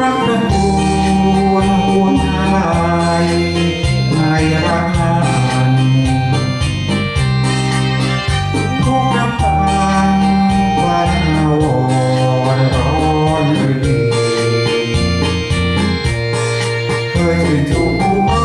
รักกันดวนดวงไทยไทยรักกันทุกน้ำวันวอนร้อนรืดีเคยเป็ทุกข์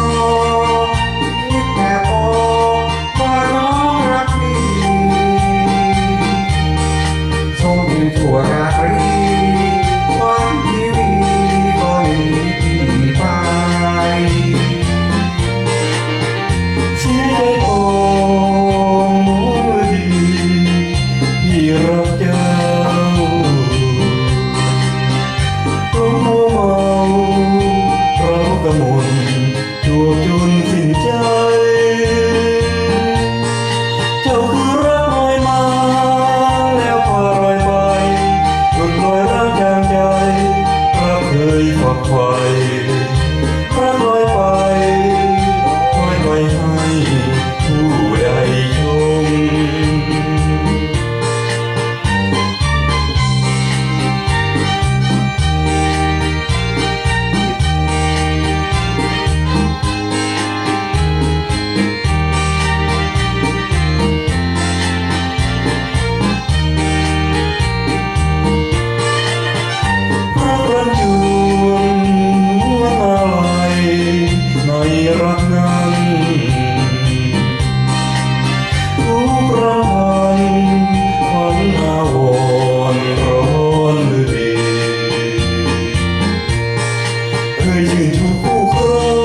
Huyện